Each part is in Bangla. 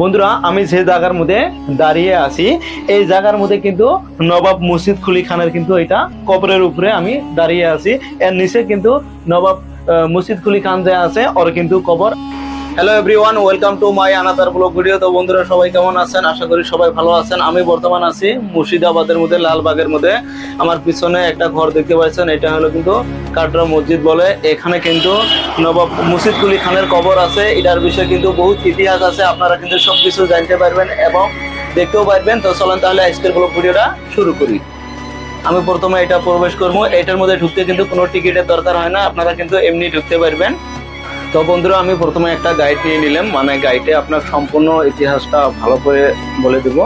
বন্ধুরা, আমি যে জায়গার মধ্যে দাঁড়িয়ে আছি, এই জায়গার মধ্যে কিন্তু নবাব মুর্শিদ কুলি খানের কিন্তু এটা কবরের উপরে আমি দাঁড়িয়ে আছি। এর নিচে কিন্তু নবাব মুর্শিদ কুলি খান যে আছে, ওর কিন্তু কবর hello everyone welcome to my another vlog video তো বন্ধুরা, সবাই কেমন আছেন? আশা করি সবাই ভালো আছেন। আমি বর্তমান আছি মুর্শিদাবাদের মধ্যে, লালবাগের মধ্যে। আমার পিছনে একটা ঘর দেখতে পাচ্ছেন, এটা হলো কিন্তু কাটরা মসজিদ বলে। এখানে কিন্তু নবাব মুর্শিদ কুলি খানের কবর আছে। এটার বিষয়ে কিন্তু বহুত ইতিহাস আছে, আপনারা কিন্তু সবকিছু জানতে পারবেন এবং দেখতেও পারবেন। তো চলেন তাহলে আজকের ব্লগ ভিডিওটা শুরু করি। আমি প্রথমে এটা প্রবেশ করব। এটার মধ্যে ঢুকতে কিন্তু কোনো টিকিটের দরকার হয় না, আপনারা কিন্তু এমনি ঢুকতে পারবেন। তো বন্ধুরা আমি প্রথমে একটা গাইড নিয়ে নিলাম। মানে গাইডে আপনার সম্পূর্ণ ইতিহাসটা ভালো করে বলে দিব।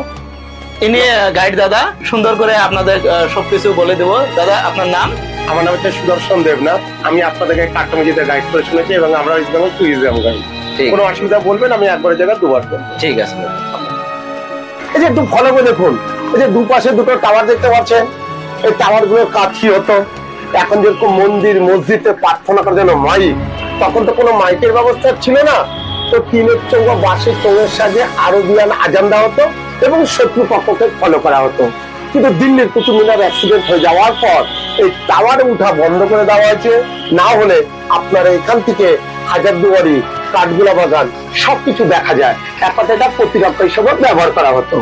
ইনি গাইড দাদা সুন্দর করে আপনাদের সবকিছু বলে দেব। দাদা আপনার নাম? আমার নাম হচ্ছে সুদর্শন দেবনাথ। আমি আপনাদেরকে কাট্টামিজিতে গাইড করে শুনেছি এবং আমরা বেঙ্গল ট্যুরিজম গাইড কোনো অসুবিধা বলবেন আমি একবারের জায়গায় দুবার করব। ঠিক আছে এই যে একটু ফলো করে দেখুন। এই যে দুপাশে দুটো টাওয়ার দেখতে পাচ্ছেন। এই টাওয়ারগুলো কাঠি হতো? এখন যেরকম মন্দির মসজিদে প্রার্থনা করার জন্য মাইক। তখন তো কোনো মাইকের ব্যবস্থা ছিল না। তো টিনের চৌক বা বাঁশের চৌকের সাহায্যে আরবিয়ান আজান দেওয়া হতো এবং শত্রু পক্ষকে ফলো করা হতো। কিন্তু দিল্লির কুতুব মিনার অ্যাক্সিডেন্ট হয়ে যাওয়ার পর এই টাওয়ারে উঠা বন্ধ করে দেওয়া হয়েছে। না হলে আপনার এখান থেকে হাজারদুয়ারি, কাঠগুলা বাগান সবকিছু দেখা যায়। এক এটা প্রতিরক্ষা হিসেবে ব্যবহার করা হতো।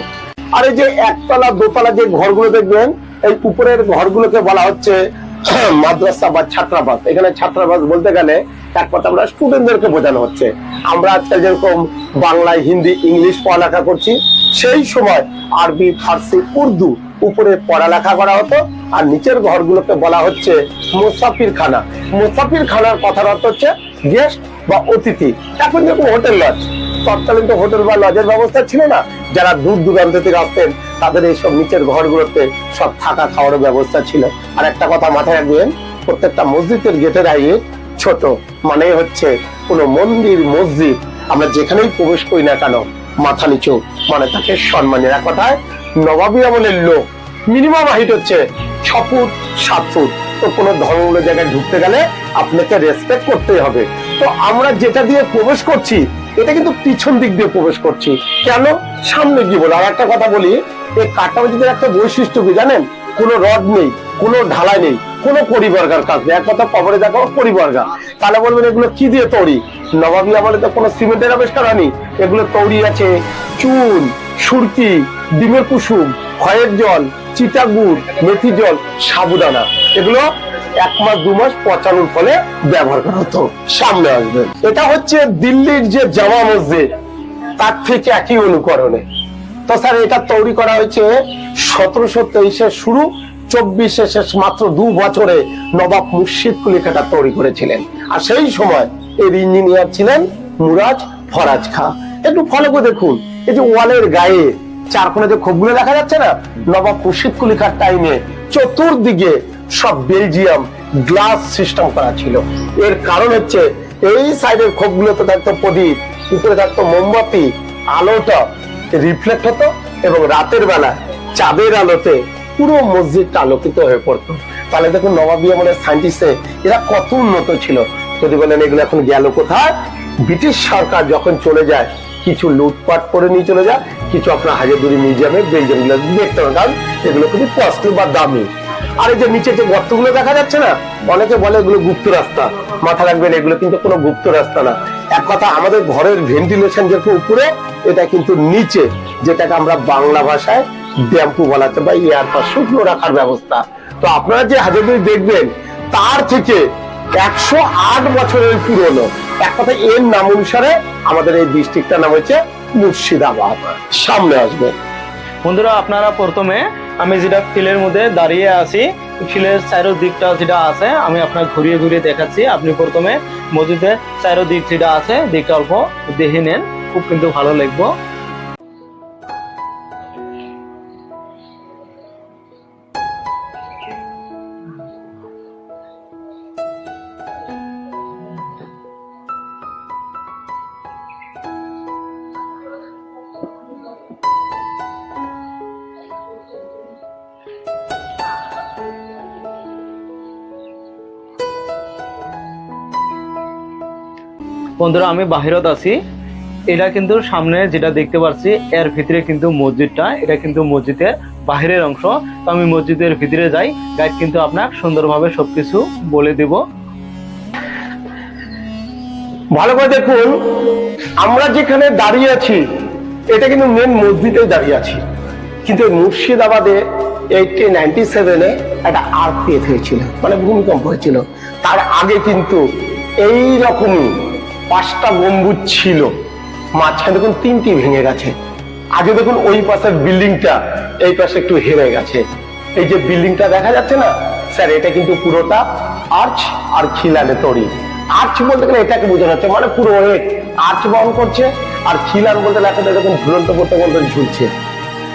আর এই যে একতলা, দোতলা যে ঘরগুলো দেখবেন, এই উপরের ঘরগুলোকে বলা হচ্ছে মাদ্রাসা বা ছাত্রাবাস। এখানে ছাত্রাবাস বলতে গেলে এক আমরা স্টুডেন্টদেরকে বোঝানো হচ্ছে। আমরা আজকাল যেরকম বাংলায় হিন্দি, ইংলিশ পড়ালেখা করছি, সেই সময় আরবি, ফার্সি, উর্দু উপরে পড়ালেখা করা হতো আর নিচের ঘরগুলোকে বলা হচ্ছে মুসাফির খানা মুসাফির খানার কথার অর্থ হচ্ছে গেস্ট বা অতিথি। এখন যেরকম হোটেল লজ তৎকালীন তো হোটেল বা লজের ব্যবস্থা ছিল না। যারা দূর দূরান্ত থেকে আসতেন, তাদের এইসব নিচের ঘরগুলোতে সব থাকা খাওয়ার ব্যবস্থা ছিল। আর একটা কথা মাথায় রাখবেন, প্রত্যেকটা মসজিদের গেটের আইয়ে ছোট মানে হচ্ছে কোনো মন্দির, মসজিদ, আমরা যেখানেই প্রবেশ করি না কেন, মাথা নিচু মানে তাকে সম্মানের এক কথায় নবাবী আমলের লোক মিনিমাম হাইট হচ্ছে ছ ফুট, সাত ফুট। তো কোনো ধর্মগুলো জায়গায় ঢুকতে গেলে আপনাকে রেসপেক্ট করতেই হবে। তো আমরা যেটা দিয়ে প্রবেশ করছি, এটা কিন্তু পিছন দিক দিয়ে প্রবেশ করছি। কেন? সামনে কি বলে? আর একটা কথা বলি, এই কাটাবাজিদের একটা বৈশিষ্ট্য কি জানেন? কোনো রড নেই, কোনো ঢালাই নেই। কোনো পরিবর্গার কাজ নেই। এক কথা কবরে দেখো পরিবর্গা তাহলে বলবেন এগুলো কি দিয়ে তৈরি? নবাবী আমলে তো কোনো সিমেন্টের আবিষ্কার হয়নি? এগুলো তৈরি আছে চুন, সুরকি, ডিমের কুসুম খয়ের জল চিটাগুড় মেথি জল, সাবুদানা। এগুলো এক মাস, দু মাস পচানোর ফলে ব্যবহার করা হতো। সামনে আসবে। এটা হচ্ছে দিল্লির যে জামা মসজিদ, তার থেকে একই অনুকরণে। তো স্যার, এটা তৈরি করা হয়েছে সতেরোশো তেইশের শুরু চব্বিশে শেষ মাত্র দু বছরে নবাব মুর্শিদ কুলিখাটা তৈরি করেছিলেন। আর সেই সময় এর ইঞ্জিনিয়ার ছিলেন মুরাজ ফরাজ খা। একটু ফলো করে দেখুন, এই যে ওয়ালের গায়ে চার কোণে যে খোপগুলো দেখা যাচ্ছে না, নবাব মুর্শিদ কুলিখার টাইমে চতুর্দিকে সব বেলজিয়াম গ্লাস সিস্টেম করা ছিল। এর কারণ হচ্ছে এই সাইডের খোপগুলোতে থাকতো প্রদীপ, উপরে থাকতো মোমবাতি, আলোটা রিফ্লেক্ট হতো এবং রাতের বেলা চাঁদের আলোতে পুরো মসজিদটা আলোকিত হয়ে পড়তো। তাহলে দেখুন নবাবী আমলের সায়েন্টিস্টে এরা কত উন্নত ছিল। যদি বলেন এগুলো এখন গেল কোথায়? ব্রিটিশ সরকার যখন চলে যায়, কিছু লুটপাট করে নিয়ে চলে যায়, কিছু আপনার হাজারদুরি মিউজিয়ামে বেলজিয়ামগুলো দেখতে হবে কারণ এগুলো খুবই কস্টলি বা দামি। আর এই যে নিচে যে গর্তগুলো দেখা যাচ্ছে না, অনেকে বলে এগুলো গুপ্ত রাস্তা। মাথা রাখবেন, এগুলো কিন্তু কোনো গুপ্ত রাস্তা না। এক কথা, আমাদের ঘরের ভেন্টিলেশন যেরকম উপরে, এটা কিন্তু নিচে, যেটাকে আমরা বাংলা ভাষায় ড্যাম্পু বলাতে বা এয়ার পাস, শুকনো রাখার ব্যবস্থা। তো আপনারা যে হাজারদুরি দেখবেন, তার থেকে একশো আট বছরের পুরনো। এক কথা এর নাম অনুসারে আমাদের এই ডিস্ট্রিক্টটার নাম হচ্ছে মুর্শিদাবাদ। সামনে আসবে। বন্ধুরা, আপনারা প্রথমে আমি যেটা ফিলের মধ্যে দাঁড়িয়ে আছি ফিলের চারো দিকটা যেটা আছে, আমি আপনার ঘুরিয়ে ঘুরিয়ে দেখাচ্ছি। আপনি প্রথমে মসজিদের চারো দিক যেটা আছে দিকটা অল্প দেখে নেন। খুব কিন্তু ভালো লাগবো। বন্ধুরা, আমি বাহিৰত আছি। এটা কিন্তু সামনে যেটা দেখতে পাচ্ছি এর ভিতরে কিন্তু মসজিদটা, এটা কিন্তু মসজিদের বাহিরের অংশ। তো আমি মসজিদের ভিতরে যাই গাইড কিন্তু আপনার সুন্দরভাবে সবকিছু বলে দেব। ভালো করে দেখুন, আমরা যেখানে দাঁড়িয়ে আছি, এটা কিন্তু মেন মসজিদে দাঁড়িয়ে আছি। কিন্তু মুর্শিদাবাদে এইটিন নাইনটি সেভেনে একটা আর্থিয়েট হয়েছিল মানে ভূমিকম্প হয়েছিল। তার আগে কিন্তু এই রকমই পাঁচটা গম্বুজ ছিল। মাঝখানে দেখুন তিনটি ভেঙে গেছে। আগে দেখুন ওই পাশের বিল্ডিংটা, এই পাশে একটু হেরে গেছে। এই যে বিল্ডিংটা দেখা যাচ্ছে না? স্যার, এটা কিন্তু পুরোটা আর্চ আর খিলানে তৈরি। আর্চ বলতে গেলে এটাকে বোঝানো হচ্ছে মানে পুরো হেড আর্চ বহন করছে, আর খিলান বলতে এখন এরকম ঝুলন্ত করতে বলতে ঝুলছে।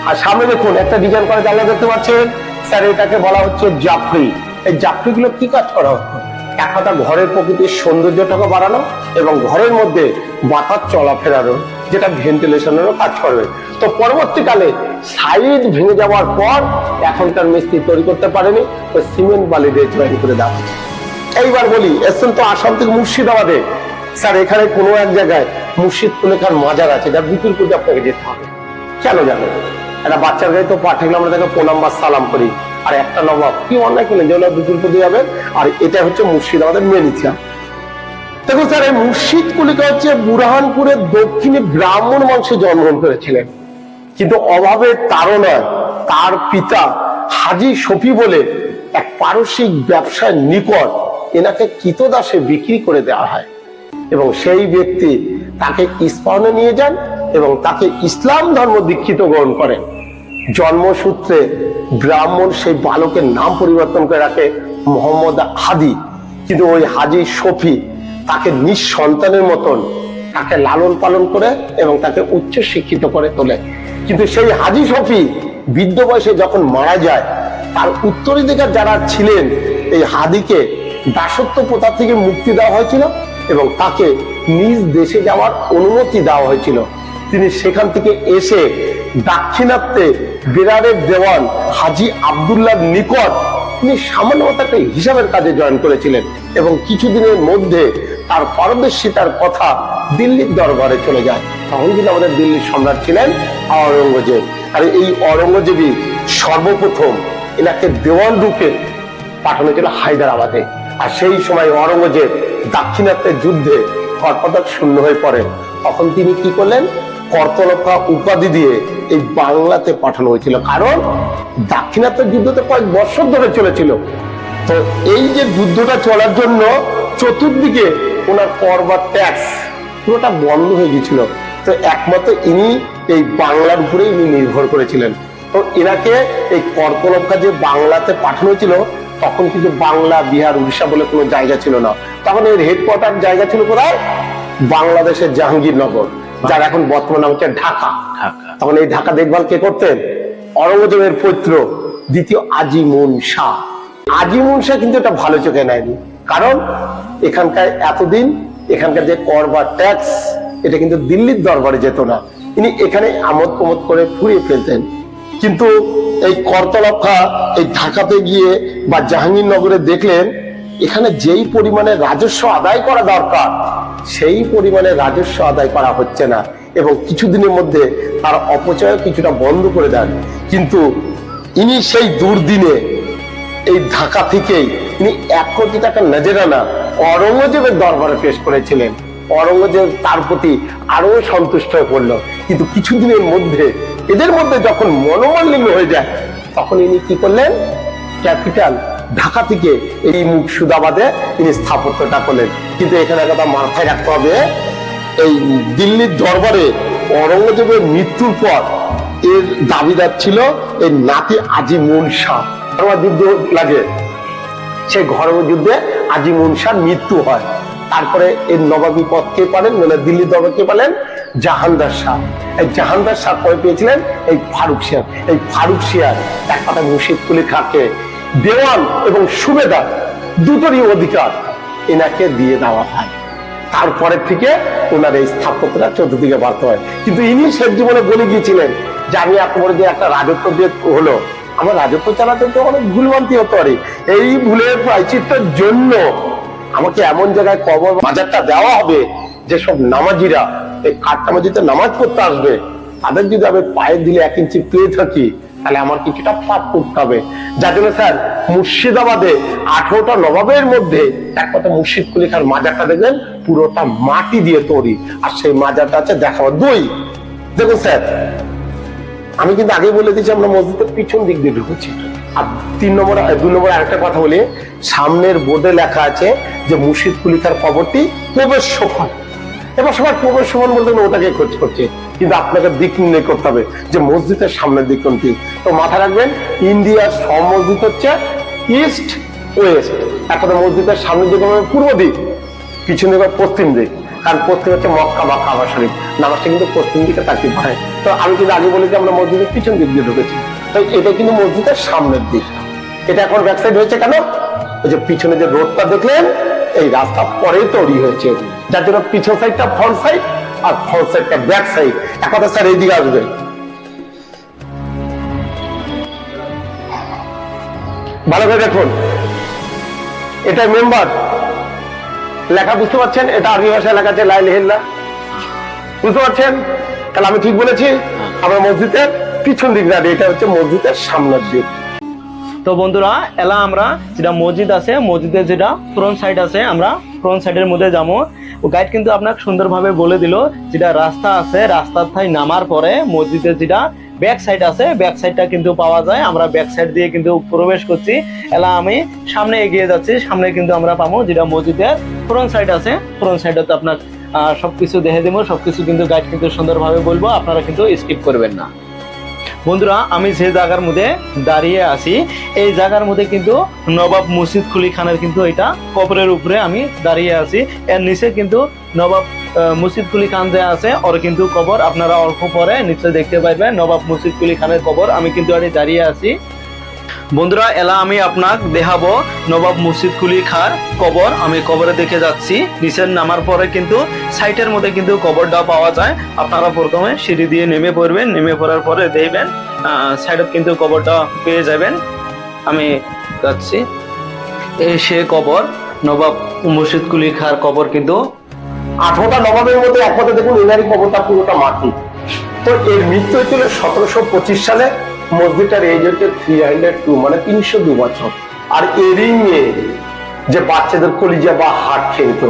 আর সামনে দেখুন, একটা ডিজাইন করা জানলা দেখতে পাচ্ছেন। স্যার, এটাকে বলা হচ্ছে জাফরি। এই জাফরি গুলো কি কাজ করা হতো? এক কথা ঘরের প্রকৃতির সৌন্দর্যটাকে বাড়ানো এবং ঘরের মধ্যে বাতাস চলাফেরানো যেটা ভেন্টিলেশনেরও কাজ করবে। তো পরবর্তীকালে সাইড ভেঙে যাওয়ার পর এখনকার মিস্ত্রি তৈরি করতে পারেনি, তো সিমেন্ট বালি দিয়ে জয়েন করে দেওয়া। এইবার বলি, এসছেন তো আসাম থেকে মুর্শিদাবাদে। স্যার, এখানে কোনো এক জায়গায় মুর্শিদ কুলেখার মাজার আছে যার বিপুল পুজো আপনাকে যেতে হবে। কেন জানেন? একটা বাচ্চার গায়ে তো পাঠালে আমরা তাকে প্রণাম বা সালাম করি। আর একটা নবাব কি অন্যায় করলেন? যেগুলো বিপুল পুজো যাবেন। আর এটা হচ্ছে মুর্শিদাবাদের মেন ইতিহাস দেখুন স্যার, এই মুর্শিদ কুলিকা হচ্ছে বুরহানপুরের দক্ষিণে ব্রাহ্মণ বংশে জন্মগ্রহণ করেছিলেন। কিন্তু অভাবের তাড়নায় তার পিতা হাজি শফি বলে এক পারসিক ব্যবসার নিকট এনাকে কিতদাসে বিক্রি করে দেওয়া হয়। এবং সেই ব্যক্তি তাকে ইস্পাহনে নিয়ে যান এবং তাকে ইসলাম ধর্ম দীক্ষিত গ্রহণ করেন। জন্মসূত্রে ব্রাহ্মণ সেই বালকের নাম পরিবর্তন করে রাখে মোহাম্মদ হাদি। কিন্তু ওই হাজি শফি তাকে নিঃসন্তানের মতন তাকে লালন পালন করে এবং তাকে উচ্চ শিক্ষিত করে তোলে। কিন্তু সেই হাজি শফি বৃদ্ধ বয়সে যখন মারা যায়, তার উত্তরাধিকার যারা ছিলেন, এই হাদিকে দাসত্ব প্রথা থেকে মুক্তি দেওয়া হয়েছিল এবং তাকে নিজ দেশে যাওয়ার অনুমতি দেওয়া হয়েছিল। তিনি সেখান থেকে এসে দাক্ষিণাত্যে বিরারের দেওয়ান হাজি আবদুল্লাহ নিকট তিনি সামান্য একটা হিসাবের কাজে জয়েন করেছিলেন এবং কিছুদিনের মধ্যে তার পারদর্শিতার কথা দিল্লির দরবারে চলে যায়। তখন কিন্তু আমাদের দিল্লির সম্রাট ছিলেন আওরঙ্গজেব। আর এই অরঙ্গজেবী সর্বপ্রথম এনাকে দেওয়ান রূপে পাঠানো ছিল হায়দ্রাবাদে। আর সেই সময় অরঙ্গজেব দাক্ষিণাত্যের যুদ্ধে কর্পদক শূন্য হয়ে পড়েন। তখন তিনি কি করলেন? কর্তলকা উপাধি দিয়ে এই বাংলাতে পাঠানো হয়েছিল। কারণ দাক্ষিণাত্য যুদ্ধ তো কয়েক বছর ধরে চলেছিল। তো এই যে যুদ্ধটা চলার জন্য চতুর্দিকে ওনার কর বা ট্যাক্স পুরোটা বন্ধ হয়ে গেছিল তো একমাত্র ইনি এই বাংলার উপরে ইনি নির্ভর করেছিলেন। তো এনাকে এই কর্কলকা যে বাংলাতে পাঠানো ছিল তখন কিন্তু বাংলা, বিহার, উড়িষ্যা বলে কোনো জায়গা ছিল না। তখন এর হেডকোয়ার্টার জায়গা ছিল কোথায়? বাংলাদেশের জাহাঙ্গীরনগর। যার এখন বর্তমান নাম হচ্ছে ঢাকা। তখন এই ঢাকা দেখভাল কে করতেন? অরঙ্গজেবের পৌত্র দ্বিতীয় আজিমুন শাহ। আজিমুন শাহ কিন্তু এটা ভালো চোখে নেয়নি। কারণ এখানকার এতদিন এখানকার যে কর বা ট্যাক্স এটা কিন্তু দিল্লির দরবারে যেত না। তিনি এখানে আমোদ প্রমোদ করে ফুরিয়ে ফেলতেন। কিন্তু এই করতলক্ষা এই ঢাকাতে গিয়ে বা জাহাঙ্গীরনগরে দেখলেন এখানে যেই পরিমাণে রাজস্ব আদায় করা দরকার সেই পরিমাণে রাজস্ব আদায় করা হচ্ছে না এবং কিছুদিনের মধ্যে তার অপচয় কিছুটা বন্ধ করে দেন। কিন্তু ইনি সেই দুর্দিনে, এই ঢাকা থেকেই তিনি এক কোটি টাকা নজরানা অরঙ্গজেবের দরবারে পেশ করেছিলেন। অরঙ্গজেব তার প্রতি আরও সন্তুষ্ট হয়ে পড়ল। কিন্তু কিছুদিনের মধ্যে, এদের মধ্যে যখন মনোমালিন্য হয়ে যায়, তখন ইনি কি করলেন? ক্যাপিটাল ঢাকা থেকে এই মুর্শিদাবাদে তিনি স্থাপত্যটা করলেন। কিন্তু এখানে কথা মাথায় রাখতে হবে, এই দিল্লির দরবারে অরঙ্গজেবের মৃত্যুর পর এর দাবিদার ছিল এই নাতি আজিমুন শাহ। যুদ্ধ লাগে সেই ঘরোয়া যুদ্ধে আজিমুন শাহ মৃত্যু হয়। তারপরে এর নবাবী পদ কে পালেন? মানে দিল্লির দরবার কে পালেন? জাহানদার শাহ। এই জাহানদার শাহ পরে পেয়েছিলেন? এই ফারুক শিয়ার এই ফারুক শিয়ার এক কথা মুর্শিদ কুলি খাকে দেওয়ান এবং সুবেদার দুটোরই অধিকার। এনাকে দিয়ে দেওয়া হয়। তারপরে থেকে ওনার এই স্থাপত্যটা চতুর্দিকে বাড়তে হয়। কিন্তু ইনি শেষ জীবনে বলে গিয়েছিলেন যে, আমি একবারে যে একটা রাজত্ব দিয়ে হলো, আমার রাজত্ব চালাতে তো অনেক ভুলভ্রান্তি হতে পারে। এই ভুলের প্রায়চিত্রের জন্য আমাকে এমন জায়গায় কবর বাজারটা দেওয়া হবে যেসব নামাজিরা এই কাঠটা মসজিদে নামাজ পড়তে আসবে। তাদের যদি আমি পায়ে দিলে এক ইঞ্চি পেয়ে থাকি তাহলে আমার কিছুটা পাপ করতে হবে। যার জন্য স্যার, মুর্শিদাবাদে আঠারোটা নবাবের মধ্যে এক কথা মুর্শিদ কুলি খান মাজারটা দেখবেন, পুরোটা মাটি দিয়ে তৈরি। আর সেই মাজারটা আছে দেখাবো দুই। দেখুন স্যার, আমি কিন্তু আগে বলে দিয়েছি, আমরা মসজিদের পিছন দিক দিয়ে ঢুকেছি। আর তিন নম্বর দুই নম্বর আরেকটা কথা বলি, সামনের বোর্ডে লেখা আছে যে মুর্শিদ কুলিখার কবরটি প্রবেশ সোফান এবার সবাই প্রবেশ সোফান বলতে ওটাকে খোঁজ করছে। কিন্তু আপনাকে দিক নির্ণয় করতে হবে যে মসজিদের সামনের দিক কোনটি। তো মাথা রাখবেন, ইন্ডিয়ার সব মসজিদ হচ্ছে ইস্ট ওয়েস্ট। একটা মসজিদের সামনের দিক হবে পূর্ব দিক, পিছনে দিকে পশ্চিম দিক। কারণ পশ্চিম হচ্ছে মক্কা বা কাবা শরীফ নামাজটা কিন্তু পশ্চিম দিকে তাকিয়ে পড়ে তো আমি কিন্তু আগে বলেছি আমরা মসজিদের পিছন দিক দিয়ে ঢুকেছি, তো এটা কিন্তু মসজিদের সামনের দিক। এটা এখন ব্যাক সাইড হয়েছে কেন? ওই যে পিছনে যে রোডটা দেখলেন, এই রাস্তা পরেই তৈরি হয়েছে। যার জন্য পিছন সাইডটা ফ্রন্ট সাইড আর ফ্রন্ট সাইডটা ব্যাক সাইড এক কথা স্যার এইদিকে আসবে। ভালো করে দেখুন। এটা মেম্বার লেখা বুঝতে পারছেন? এটা আরবি ভাষায় লেখা আছে লাইল হেল্লা বুঝতে পারছেন? তাহলে আমি ঠিক বলেছি, আমরা মসজিদের পিছন দিক দাঁড়িয়ে এটা হচ্ছে মসজিদের সামনের দিক। তো বন্ধুরা, এলা আমরা যেটা মসজিদ আছে, মসজিদের যেটা ফ্রন্ট সাইড আছে, আমরা ফ্রন্ট সাইডের মধ্যে যাব। গাইড কিন্তু আপনাকে সুন্দরভাবে বলে দিল, যেটা রাস্তা আছে, রাস্তার থাই নামার পরে মসজিদের যেটা ব্যাক সাইড আছে ব্যাক সাইডটা কিন্তু পাওয়া যায়। আমরা ব্যাক সাইড দিয়ে কিন্তু প্রবেশ করছি। এলা আমি সামনে এগিয়ে যাচ্ছি, সামনে কিন্তু আমরা পাবো যেটা মসজিদের ফ্রন্ট সাইড আছে। ফ্রন্ট সাইডে তো আপনার সবকিছু দেখে দেবো, সবকিছু কিন্তু গাইড কিন্তু সুন্দরভাবে বলব, আপনারা কিন্তু স্কিপ করবেন না। বন্ধুরা, আমি যে জায়গার মধ্যে দাঁড়িয়ে আছি, এই জায়গার মধ্যে কিন্তু নবাব মুর্শিদ কুলি খানের কিন্তু এটা কপরের উপরে আমি দাঁড়িয়ে আছি। এর নিচে কিন্তু নবাব মুর্শিদ কুলি খান যে আছে, ওর কিন্তু কবর। আপনারা অল্প পরে নিশ্চয় দেখতে পাইবেন নবাব মুর্শিদ কুলি খানের কবর। আমি কিন্তু এটি দাঁড়িয়ে আছি। বন্ধুরা, এলা আমি আপনাক দেখাবো নবাব মুর্শিদ কুলি খার কবর। আমি কবরে দেখে যাচ্ছি, নিচের নামার পরে কিন্তু সাইটের মধ্যে কিন্তু কবরটা পাওয়া যায়। আপনারা প্রথমে সিঁড়ি দিয়ে নেমে পড়বেন, নেমে পড়ার পরে দেখবেন সাইডে কিন্তু কবরটা পেয়ে যাবেন। আমি যাচ্ছি। এই সে কবর, নবাব মুর্শিদ কুলি খার কবর কিন্তু। আঠারোটা নবাবের মধ্যে একমাত্র দেখুন ইনারি কবরটা পুরোটা মাটি। তো এর মৃত্যু হয়েছিল সতেরোশো পঁচিশ সালে। মসজিদটার এজ হচ্ছে থ্রি হান্ড্রেড টু মানে তিনশো দু বছর। আর এরই নিয়ে যে বাচ্চাদের কলিজা বা হাট খেলত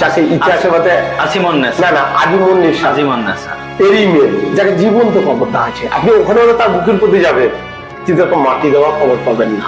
চাষে ইতিহাসে মতে আসিমন না না আজিমন নেশা আজিমন এরই মেয়ে যাকে জীবন্ত কবরটা আছে। আপনি ওখানে তার বুকের প্রতি যাবে কিন্তু মাটি দেওয়া খবর পাবেন না।